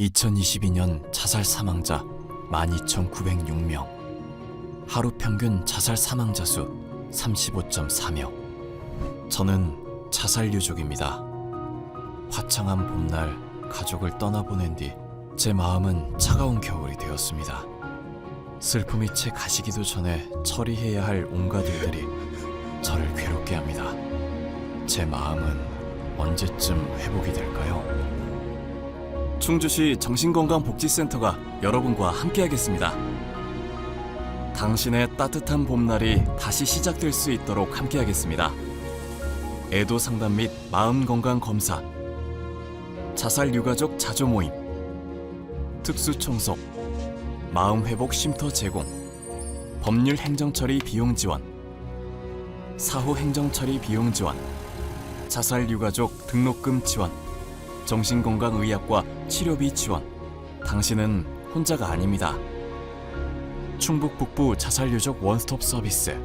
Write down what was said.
2022년 자살 사망자 12,906명. 하루 평균 자살 사망자 수 35.4명. 저는 자살 유족입니다. 화창한 봄날 가족을 떠나보낸 뒤 제 마음은 차가운 겨울이 되었습니다. 슬픔이 채 가시기도 전에 처리해야 할 온갖 일들이 저를 괴롭게 합니다. 제 마음은 언제쯤 회복이 될까요? 충주시 정신건강복지센터가 여러분과 함께하겠습니다. 당신의 따뜻한 봄날이 다시 시작될 수 있도록 함께하겠습니다. 애도 상담 및 마음 건강 검사, 자살 유가족 자조 모임, 특수 청소, 마음 회복 쉼터 제공, 법률 행정 처리 비용 지원, 사후 행정 처리 비용 지원, 자살 유가족 등록금 지원, 정신건강의학과 치료비 지원. 당신은 혼자가 아닙니다. 충북 북부 자살 유족 원스톱 서비스